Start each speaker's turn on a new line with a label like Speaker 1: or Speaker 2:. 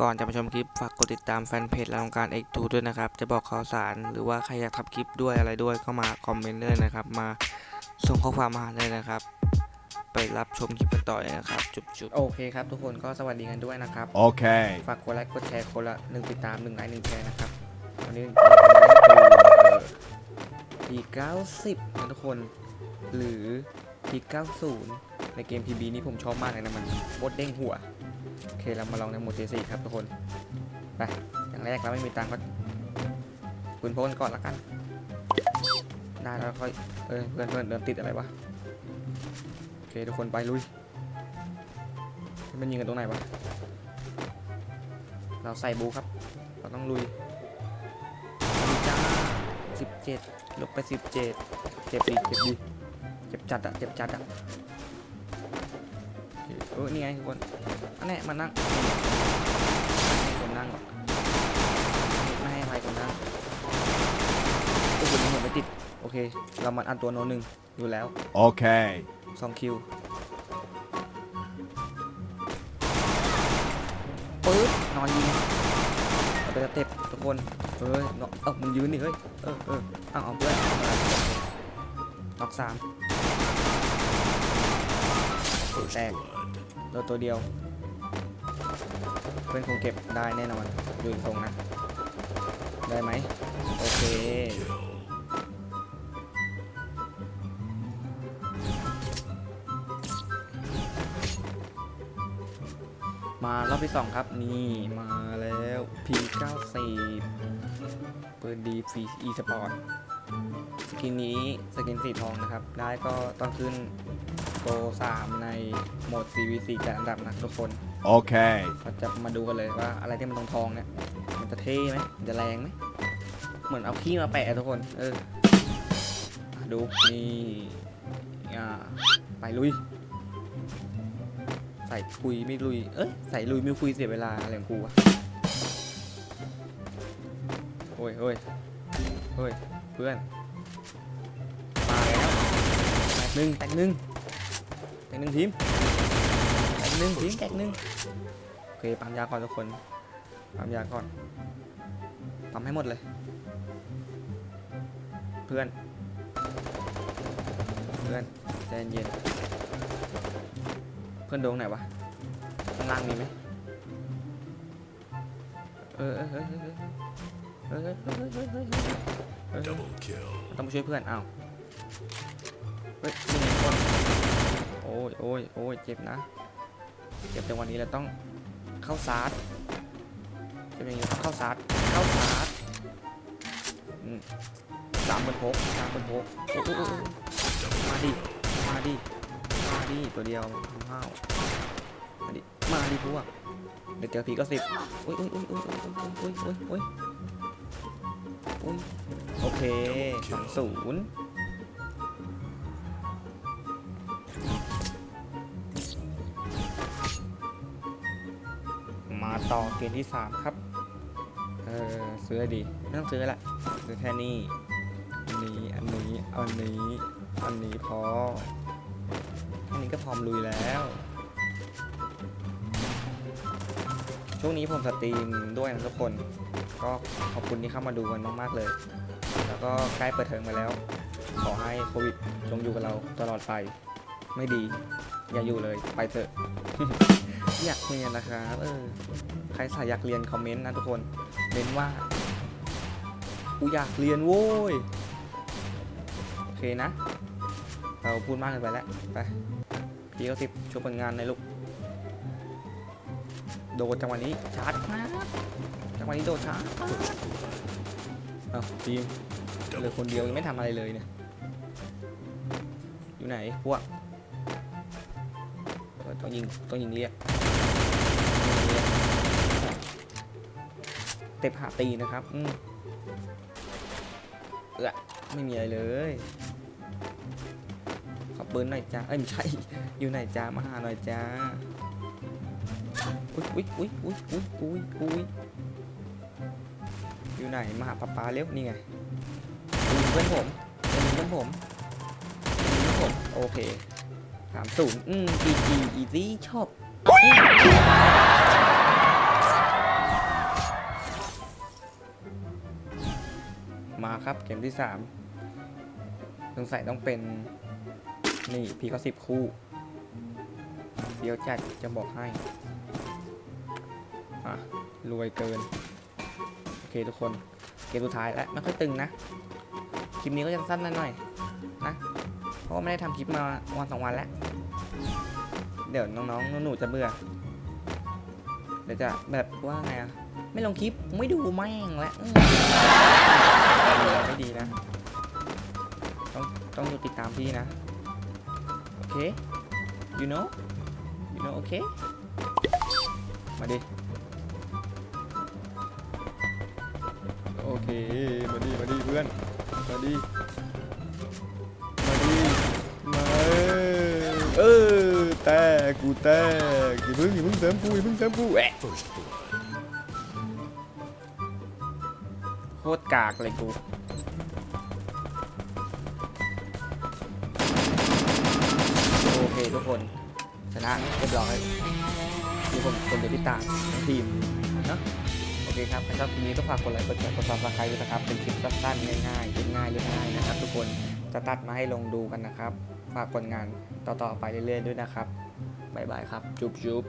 Speaker 1: ก่อนจะไปชมคลิปฝากกดติดตามแฟนเพจเราการ X2 ด้วยนะครับ จะบอกข่าวสารหรือว่าใครอยากทำคลิปด้วยอะไรด้วยก็มาคอมเมนต์เลยนะครับ มาส่งข้อความมาเลยนะครับ ไปรับชมคลิปกันต่อเลยนะครับ จุ๊บๆ โอเคครับ ทุกคนก็สวัสดีกันด้วยนะครับ
Speaker 2: Okay.
Speaker 1: ฝากกดไลค์กดแชร์คนละหนึ่งติดตามหนึ่งไลค์หนึ่งแชร์นะครับวันนี้เราจะมาเล่นตัวพีเก้าสิบนะทุกคน หรือพีเก้าศูนย์ในเกม PB นี้ผมชอบมากเลยนะมันโคตรเด้งหัว โอเคเรามาลองในหมด J4 ครับทุกคนไปอย่างแรกเราไม่มีตังค์ก็ปืนพกกันก่อนละกัน ได้แล้วค่อยเออเพื่อนเพื่อนเดินติดอะไรวะโอเคทุกคนไปลุยมันยิงกันตรงไหนวะเราใส่บูครับ เราต้องลุยจ้าสิบเจ็ดลบไปสิบเจ็ดเจ็บดีเจ็บดีเจ็บจัดอะเจ็บจัดอะ อเคเออนี่ไงทุกคนอันนี้มานั่งไม่ให้คนนั่งหรอกไม่ให้ใครคนนั่งโอ้โหยิงหัวไม่ติด โอเค เรามันอันตัวโนหนึ่งอยู่แล้ว
Speaker 2: Okay.
Speaker 1: สองคิวปึ๊บนอนยิงเอาไปสเต็ปทุกคนเฮ้ยเนาะเออมึงยืนดิเฮ้ย เออเออเอาเอาด้วยเอามาน็อกสามแตก โดนตัวเดียว เพื่อนคงเก็บได้แน่นอนดูอีกทรงนะ ได้ไหมโอเคมารอบที่สองครับ นี่มาแล้ว P94 ปืนดีฟีอีสปอร์ตสกินนี้สกินสีทองนะครับ ได้ก็ต้องขึ้น โก3ในโหมด CVC จัดอันดับนะทุกคน
Speaker 2: Okay.
Speaker 1: เราจะมาดูกันเลยว่าอะไรที่มันทองทองๆเนี่ย มันจะเท่ไหมมันจะแรงไหม เหมือนเอาขี้มาแปะอะทุกคน เอออะดู นี่อ่าไปลุย ใส่คุยไม่ลุย เอ้ย ใส่ลุยไม่คุยเสียเวลาอะไรของกูวะโอ้ยโอ้ยโอ้ยเพื่อน มาแล้วแตกหนึ่งแตกหนึ่ง แตกหนึ่งทีมแตกหนึ่งทีมแตกหนึ่งโอเคปั๊มยาก่อนทุกคนปั๊มยาก่อนปั๊มให้หมดเลย เพื่อน เพื่อนใจเย็นๆเพื่อนโดงไหนวะข้างล่างมีไหมเออเออเออเออเออเออเออเออเออเออเออเออต้องไปช่วยเพื่อนอ้าวเฮ้ยนี่ไงคน โอ้ยโอ้ยโอ้ยเจ็บนะ เจ็บจังหวะนี้เราต้องเข้าซาร์ดเจ็บอย่างนี้ต้องเข้าซาร์ดเข้าซาร์อืมสามบนหกสามบนหกมาดิ มาดิ มาดิ ตัวเดียวห้าวมาดิ มาดิพวกเดี๋ยวเจอผีก็สิบอุ้ยอุ้ยอุ้ยอุ้ยอุ้ยอุ้ยอุ้ยอุ้ยอุ้ยโอเคสองศูนย์ ต่อเกมที่สามครับ เออซื้อดี ไม่ต้องซื้อละซื้อแค่นี้อันนี้อันนี้อันนี้อันนี้พอแค่นี้ก็พร้อมลุยแล้ว ช่วงนี้ผมสตรีมด้วยนะทุกคน ก็ขอบคุณที่เข้ามาดูกันมาก ๆ เลย แล้วก็ใกล้เปิดเทอมมาแล้ว ขอให้โควิดจงอยู่กับเราตลอดไป ไม่ดี อย่าอยู่เลย ไปเถอะ อยากเรียนนะครับ เออ ใครสายอยากเรียนคอมเมนต์นะทุกคนเม้นว่ากูอยากเรียนโว้ยโอเคนะ เราพูดมากเกินไปแล้วไปพี่ก็สิบโชว์ผลงานในลูกโดดจังหวะนี้ชาร์จนะจังหวะนี้โดดชาร์จเอาทีมเหลือคนเดียวยังไม่ทำอะไรเลยเนี่ยอยู่ไหนพวกต้องยิงต้องยิงเรียก เต็บหาตีนะครับ อืมเออไม่มีอะไรเลยขอปืนหน่อยจ้าเอ้ยไม่ใช่ อยู่ไหนจ้ามาหาหน่อยจ้าอุ้ยอุ้ยอุ้ยอุ้ยอุ้ยอุ้ยอุ้ยอยู่ไหนมาหาป๊าป๊าเร็วนี่ไงยิงเพื่อนผมยิงเพื่อนผมยิงเพื่อนผม โอเคสามศูนย์อืมจีจีอีซี่ชอบ มาครับเกมที่สามสงสัยต้องเป็น นี่พีก็สิบคู่เฟี้ยวจัดจะบอกให้ อะ รวยเกิน โอเคทุกคน เกมสุดท้ายแล้วไม่ค่อยตึงนะ คลิปนี้ก็จะสั้นหน่อยๆนะ เพราะว่าไม่ได้ทำคลิปมาวันสองวันแล้ว เดี๋ยวน้องๆหนูๆจะเบื่อ เดี๋ยวจะแบบว่าไงอะไม่ลงคลิปไม่ดูแม่งแล้วอืมไม่ดีนะ ต้องต้องดูติดตามพี่นะ โอเค you know you know โอเค มาดิ โอเค มาดิ มาดิเพื่อน มาดิ แต่กูแต่อย่าเพิ่งอย่าเพิ่งเสริมกูอย่าเพิ่งเสริมกูแอะโคตรกากเลยกูโอเคทุกคนชนะเรียบร้อยทุกคนคนเดียวที่ต่างทั้งทีมเนะโอเคครับใครชอบคลิปนี้ก็ฝากกดไลค์กดแชร์กดซับสไครต์ด้วยนะครับเป็นคลิปสั้นๆง่ายๆเรียบง่ายเรียบง่ายนะครับทุกคนจะตัดมาให้ลงดูกันนะครับ ฝากผลงานต่อๆไปเรื่อยๆด้วยนะครับ บ๊ายบายครับ จุ๊บจุ๊บ